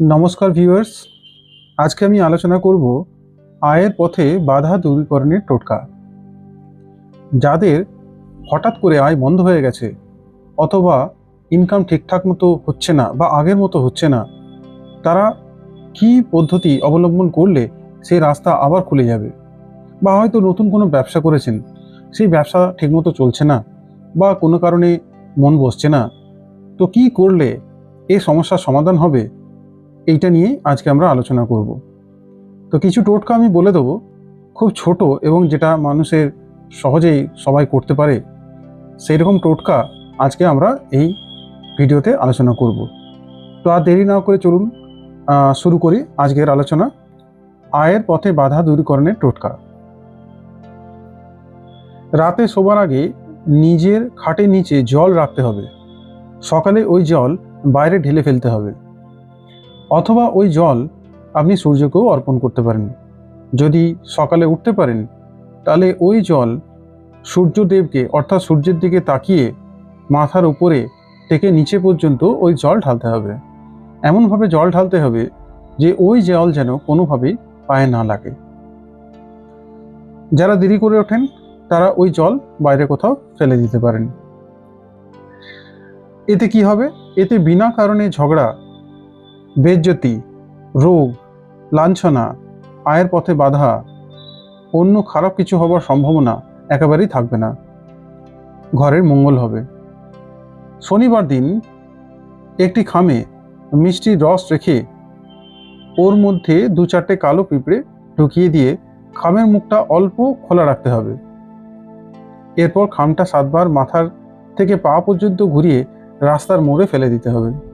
নমস্কার ভিউয়ার্স। আজকে আমি আলোচনা করব আয়ের পথে বাধা দূরীকরণের টোটকা। যাদের হঠাৎ করে আয় বন্ধ হয়ে গেছে অথবা ইনকাম ঠিকঠাক মতো হচ্ছে না বা আগের মতো হচ্ছে না, তারা কি পদ্ধতি অবলম্বন করলে সেই রাস্তা আবার খুলে যাবে? বা হয়তো নতুন কোনো ব্যবসা করেছেন, সেই ব্যবসা ঠিকমতো চলছে না বা কোনো কারণে মন বসছে না। তো কি করলে এই সমস্যার সমাধান হবে? এইটা নিয়ে আজকে আমরা আলোচনা করব। তো কিছু টোটকা আমি বলে দেবো। খুব ছোট এবং যেটা মানুষের সহজেই সবাই করতে পারে সেই রকম টোটকা আজকে আমরা এই ভিডিওতে আলোচনা করব। তো আর দেরি না করে চলুন শুরু করি আজকের আলোচনা। আয়ের পথে বাধা দূরীকরণের টোটকা। রাতে শোবার আগে নিজের খাটের নিচে জল রাখতে হবে। সকালে ওই জল বাইরে ঢেলে ফেলতে হবে। অথবা ওই জল আপনি সূর্যকেও অর্পণ করতে পারেন। যদি সকালে উঠতে পারেন, তাহলে ওই জল সূর্যদেবকে, অর্থাৎ সূর্যের দিকে তাকিয়ে মাথার উপরে থেকে নিচে পর্যন্ত ওই জল ঢালতে হবে। এমনভাবে জল ঢালতে হবে যে ওই জল যেন কোনোভাবেই পায়ে না লাগে। যারা দেরি করে ওঠেন, তারা ওই জল বাইরে কোথাও ফেলে দিতে পারেন। এতে কি হবে? এতে বিনা কারণে ঝগড়া বেজ্জতি, রোগ, লাঞ্ছনা আয়ের পথে বাধা, অন্য খারাপ কিছু হবার সম্ভাবনা একেবারেই থাকবে না। ঘরের মঙ্গল হবে। শনিবার দিন একটি খামে মিষ্টির রস রেখে ওর মধ্যে দু চারটে কালো পিঁপড়ে ঢুকিয়ে দিয়ে খামের মুখটা অল্প খোলা রাখতে হবে। এরপর খামটা সাতবার মাথার থেকে পা পর্যন্ত ঘুরিয়ে রাস্তার মোড়ে ফেলে দিতে হবে।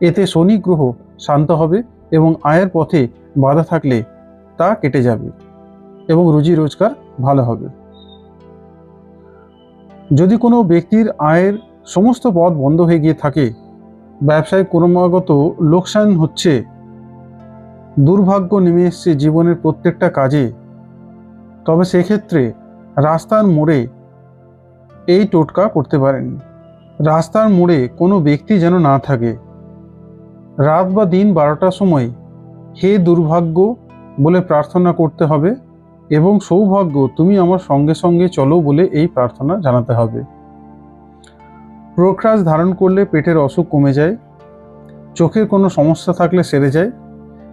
এতে শনি গ্রহ শান্ত হবে এবং আয়ের পথে বাধা থাকলে তা কেটে যাবে এবং রুজি রোজগার ভালো হবে। যদি কোনো ব্যক্তির আয়ের সমস্ত পথ বন্ধ হয়ে গিয়ে থাকে, ব্যবসায় ক্রমাগত লোকসান হচ্ছে, দুর্ভাগ্য নেমে এসছে জীবনের প্রত্যেকটা কাজে, তবে সেক্ষেত্রে রাস্তার মোড়ে এই টোটকা করতে পারেন। রাস্তার মোড়ে কোনো ব্যক্তি যেন না থাকে। রাত বা দিন বারোটার সময় হে দুর্ভাগ্য বলে প্রার্থনা করতে হবে এবং সৌভাগ্য তুমি আমার সঙ্গে সঙ্গে চলো বলে এই প্রার্থনা জানাতে হবে। প্রোক্রাস ধারণ করলে পেটের অসুখ কমে যায়, চোখের কোনো সমস্যা থাকলে সেরে যায়,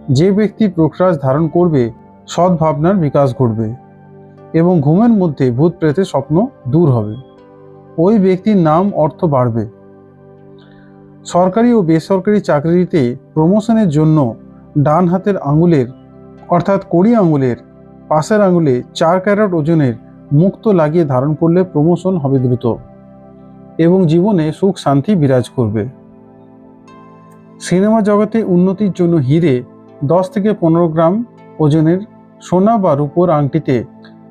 যে ব্যক্তি প্রোক্রাস ধারণ করবে সৎ ভাবনার বিকাশ ঘটবে এবং ঘুমের মধ্যে ভূত প্রেতের স্বপ্ন দূর হবে। ওই ব্যক্তির নাম অর্থ বাড়বে। সরকারি ও বেসরকারি চাকরিতে প্রমোশনের জন্য ডান হাতের আঙুলের, অর্থাৎ কড়ি আঙুলের, পাশের আঙুলে চার ক্যারেট ওজনের মুক্ত লাগিয়ে ধারণ করলে প্রমোশন হবে দ্রুত এবং জীবনে সুখ শান্তি বিরাজ করবে। সিনেমা জগতে উন্নতির জন্য হিরে দশ থেকে পনেরো গ্রাম ওজনের সোনা বা রূপোর আংটিতে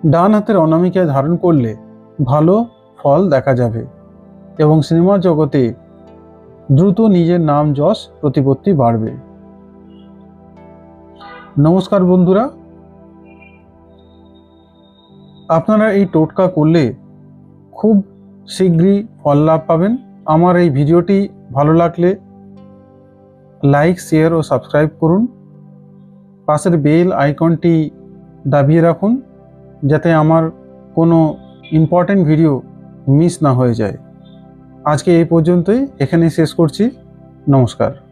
ডান হাতের অনামিকায় ধারণ করলে ভালো ফল দেখা যাবে এবং সিনেমা জগতে দ্রুত নিজের নাম যশ প্রতিপত্তি বাড়বে। নমস্কার বন্ধুরা। আপনারা এই টোটকা করলে খুব শীঘ্রই ফল লাভ পাবেন। আমার এই ভিডিওটি ভালো লাগলে লাইক, শেয়ার ও সাবস্ক্রাইব করুন। পাশের বেল আইকনটি দাবিয়ে রাখুন, যাতে আমার কোনো ইম্পর্ট্যান্ট ভিডিও মিস না হয়ে যায়। আজকে এই পর্যন্তই। এখানেই শেষ করছি। নমস্কার।